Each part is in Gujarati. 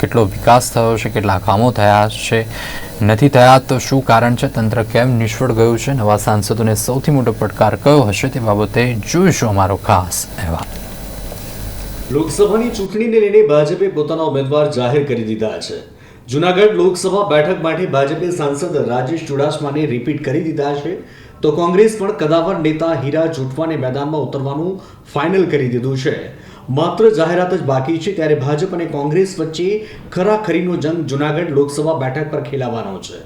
કેટલો વિકાસ થયો છે, કેટલા કામો થયા છે, નથી થયા તો શું કારણ છે, તંત્ર કેમ નિષ્ફળ ગયું છે, નવા સાંસદોને સૌથી મોટો પડકાર કયો હશે તે બાબતે જોઈશું અમારો ખાસ અહેવાલ. લોકસભાની ચૂંટણીને લઈને ભાજપે પોતાના ઉમેદવાર જાહેર કરી દીધા છે. જુનાગઢ લોકસભા બેઠક માટે ભાજપે સાંસદ રાજેશ ચુડાસમાને રિપીટ કરી દીધા છે. તો કોંગ્રેસ પણ કદાવર નેતા હીરા જૂઠવાને મેદાનમાં ઉતરવાનું ફાઇનલ કરી દીધું છે. માત્ર જાહેરાત જ બાકી છે ત્યારે ભાજપ અને કોંગ્રેસ વચ્ચે ખરાખરીનો જંગ જુનાગઢ લોકસભા બેઠક પર ખેલાવાનો છે.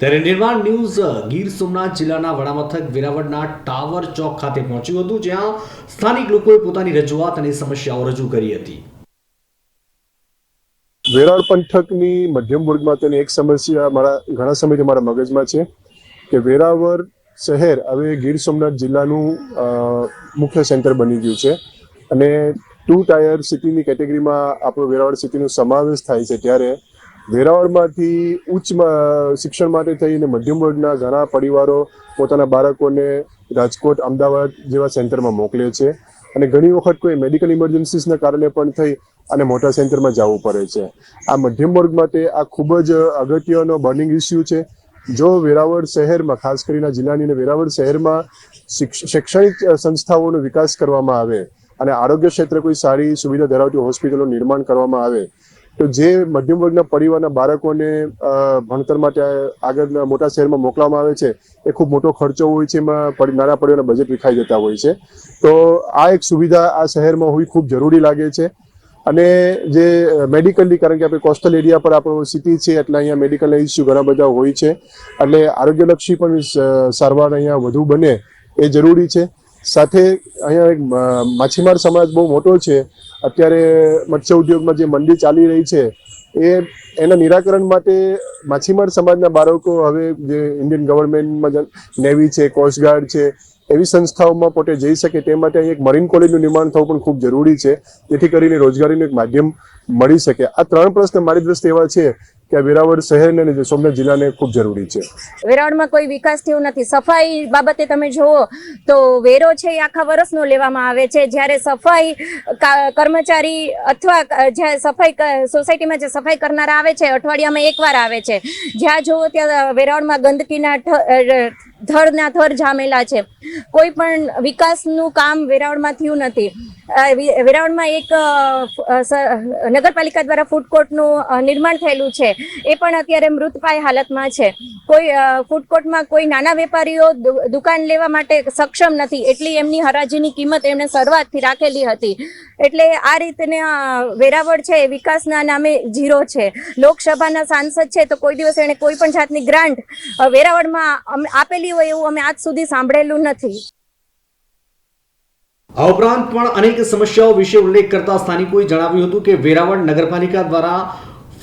ત્યારે નિર્માણ ન્યૂઝ ગીર સોમનાથ જિલ્લાના વડામથક વેરાવળના ટાવર ચોક ખાતે પહોંચ્યું હતું, જ્યાં સ્થાનિક લોકોએ પોતાની રજૂઆત અને સમસ્યાઓ રજૂ કરી હતી. વેરાળ પંથકની મધ્યમ વર્ગમાં તેની એક સમસ્યા મારા, ઘણા સમયથી મારા મગજમાં છે કે વેરાવળ શહેર હવે ગીર સોમનાથ જિલ્લાનું મુખ્ય સેન્ટર બની ગયું છે. અને ટુ ટાયર સિટીની કેટેગરીમાં આપણો વેરાવળ સિટીનો સમાવેશ થાય છે ત્યારે વેરાવળમાંથી ઉચ્ચ શિક્ષણ માટે થઈને મધ્યમ વર્ગના ઘણા પરિવારો પોતાના બાળકોને રાજકોટ, અમદાવાદ જેવા સેન્ટરમાં મોકલે છે. અને ઘણી વખત કોઈ મેડિકલ ઇમરજન્સીસના કારણે પણ થઈ અને મોટા સેન્ટરમાં જવું પડે છે. આ મધ્યમ વર્ગ માટે આ ખૂબ જ અગત્યનો બર્નિંગ ઇસ્યુ છે. જો વેરાવળ શહેરમાં, ખાસ કરીને જિલ્લાની અને વેરાવળ શહેરમાં શિક્ષ- શૈક્ષણિક સંસ્થાઓનો વિકાસ કરવામાં આવે અને આરોગ્ય ક્ષેત્રે કોઈ સારી સુવિધા ધરાવતી હોસ્પિટલો નિર્માણ કરવામાં આવે, તો જે મધ્યમ વર્ગના પરિવારના બાળકોને ભણતર માટે આગળના મોટા શહેરમાં મોકલવામાં આવે છે, એ ખૂબ મોટો ખર્ચો હોય છે, એમાં નાના પરિવારના બજેટ વિખાઈ જતા હોય છે. તો આ એક સુવિધા આ શહેરમાં હોવી ખૂબ જરૂરી લાગે છે. અને જે મેડિકલી કારણ કે આપણે કોસ્ટલ એરિયા પર આપણો સિટી છે, એટલે અહીંયા મેડિકલ ઇસ્યુ ઘણા બધા હોય છે. એટલે આરોગ્યલક્ષી પણ સારવાર અહીંયા વધુ બને એ જરૂરી છે. સાથે અહીંયા એક માછીમાર સમાજ બહુ મોટો છે. અત્યારે મત્સ્ય ઉદ્યોગમાં જે મંદી ચાલી રહી છે, એ, એના નિરાકરણ માટે માછીમાર સમાજના બાળકો, હવે જે ઇન્ડિયન ગવર્મેન્ટમાં નેવી છે કોસ્ટગાર્ડ છે એવી સંસ્થાઓમાં પોતે જઈ શકે તે માટે અહીં એક મરીન કોલેજનું નિર્માણ થવું પણ ખૂબ જરૂરી છે. જેથી કરીને રોજગારીનું એક માધ્યમ મળી શકે. આ ત્રણ પ્રશ્ન મારી દ્રષ્ટિએ એવા છે કે વેરાવળ શહેરને અને સોમનાથ જિલ્લાને ખૂબ જરૂરી છે. વેરાવળમાં કોઈ વિકાસ થયો નથી. સફાઈ બાબતે તમે જુઓ તો વેરો છે એ આખા વર્ષનો લેવામાં આવે છે. જ્યારે સફાઈ કર્મચારી અથવા જ્યાં સફાઈ સોસાયટીમાં જે સફાઈ કરનારા આવે છે, અઠવાડિયામાં એકવાર આવે છે. જ્યાં જુઓ ત્યાં વેરાવળમાં ગંદકીના થરના થર જામેલા છે. કોઈ પણ વિકાસનું કામ વેરાવળમાં થયું નથી. વેરાવળમાં એક નગરપાલિકા દ્વારા ફૂડ કોર્ટનું નિર્માણ થયેલું છે. એ પણ અત્યારે મૃતપાય હાલતમાં છે. કોઈ ફૂડ કોર્ટમાં કોઈ નાના વેપારીઓ દુકાન લેવા માટે સક્ષમ નથી. એટલી એમની હરાજીની કિંમત એમણે શરૂઆતથી રાખેલી હતી. એટલે આ રીતને વેરાવળ છે વિકાસના નામે ઝીરો છે. લોકસભાના સાંસદ છે તો કોઈ દિવસ એણે કોઈ પણ જાતની ગ્રાન્ટ વેરાવળમાં અમ- આપેલી હોય એવું અમે આજ સુધી સાંભળેલું નથી. આ ઉપરાંત પણ અનેક સમસ્યાઓ વિશે ઉલ્લેખ કરતા સ્થાનિકોએ જણાવ્યું હતું કે વેરાવળ નગરપાલિકા દ્વારા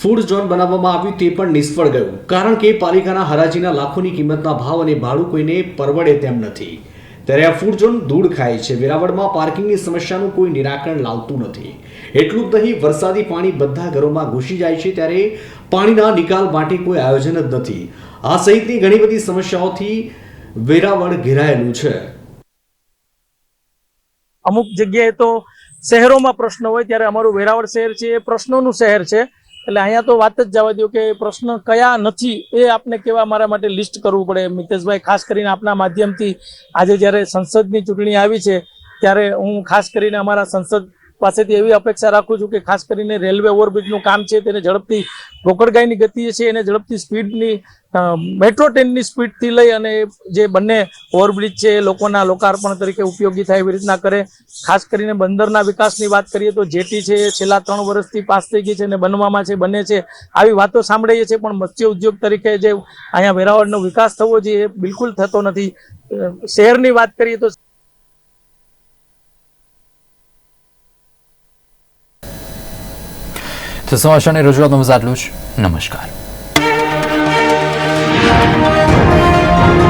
ફૂડ ઝોન બનાવવામાં આવ્યું તે પણ નિષ્ફળ ગયું. કારણ કે પાલિકાના હરાજીના લાખોની કિંમતના ભાવ અને ભાડું કોઈને પરવડે તેમ નથી. ત્યારે આ ફૂડ ઝોન દૂર ખાય છે. વેરાવળમાં પાર્કિંગની સમસ્યાનું કોઈ નિરાકરણ લાવતું નથી. એટલું જ નહીં, વરસાદી પાણી બધા ઘરોમાં ઘૂસી જાય છે ત્યારે પાણીના નિકાલ માટે કોઈ આયોજન જ નથી. આ સહિતની ઘણી બધી સમસ્યાઓથી વેરાવળ ઘેરાયેલું છે. અમુક જગ્યાએ તો શહેરોમાં પ્રશ્ન હોય, ત્યારે અમારું વેરાવળ શહેર છે, એ પ્રશ્નોનું શહેર છે. એટલે અહીંયા તો વાત જ જવા દો કે પ્રશ્ન કયા નથી એ આપને કેવા મારા માટે લિસ્ટ કરવું પડે. મિતેશભાઈ, ખાસ કરીને આપના માધ્યમથી આજે જ્યારે સંસદની ચૂંટણી આવી છે, ત્યારે હું ખાસ કરીને અમારા સંસદ પાસેથી એવી અપેક્ષા રાખું છું કે ખાસ કરીને રેલવે ઓવરબ્રિજનું કામ છે તેને ઝડપથી ગોકળગાયની ગતિ છે એને ઝડપથી સ્પીડની મેટ્રો ટ્રેનની સ્પીડથી લઈ અને જે બંને ઓવરબ્રિજ છે એ લોકોના લોકાર્પણ તરીકે ઉપયોગી થાય એવી રીતના કરે. ખાસ કરીને બંદરના વિકાસની વાત કરીએ તો જેટી છે એ છેલ્લા ત્રણ વર્ષથી પાસ થઈ ગઈ છે અને બનવામાં છે, બને છે. આવી વાતો સાંભળીએ છીએ, પણ મત્સ્ય ઉદ્યોગ તરીકે જે અહીંયા વેરાવળનો વિકાસ થવો જોઈએ બિલકુલ થતો નથી. શહેરની વાત કરીએ તો તો સમાચારની રજૂઆતમાં આટલું જ નમસ્કાર